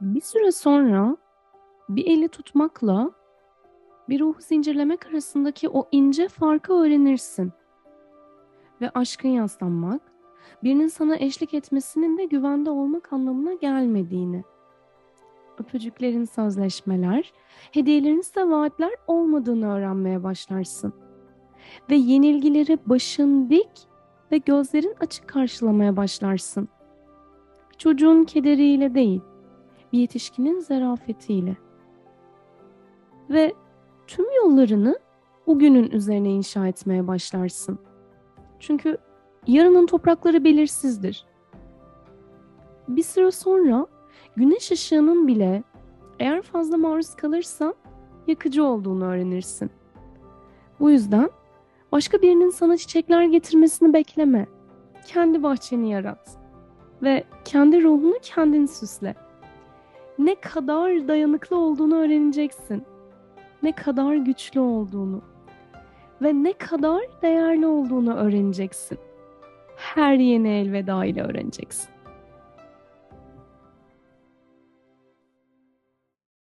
Bir süre sonra bir eli tutmakla bir ruhu zincirlemek arasındaki o ince farkı öğrenirsin. Ve aşkın yaslanmak, birinin sana eşlik etmesinin de güvende olmak anlamına gelmediğini. Öpücüklerin sözleşmeler, hediyelerin vaatler olmadığını öğrenmeye başlarsın. Ve yenilgileri başın dik ve gözlerin açık karşılamaya başlarsın. Çocuğun kederiyle değil, bir yetişkinin zarafetiyle. Ve tüm yollarını bugünün üzerine inşa etmeye başlarsın. Çünkü yarının toprakları belirsizdir. Bir süre sonra güneş ışığının bile eğer fazla maruz kalırsan yakıcı olduğunu öğrenirsin. Bu yüzden başka birinin sana çiçekler getirmesini bekleme. Kendi bahçeni yarat ve kendi ruhunu kendin süsle. Ne kadar dayanıklı olduğunu öğreneceksin. Ne kadar güçlü olduğunu ve ne kadar değerli olduğunu öğreneceksin. Her yeni elveda ile öğreneceksin.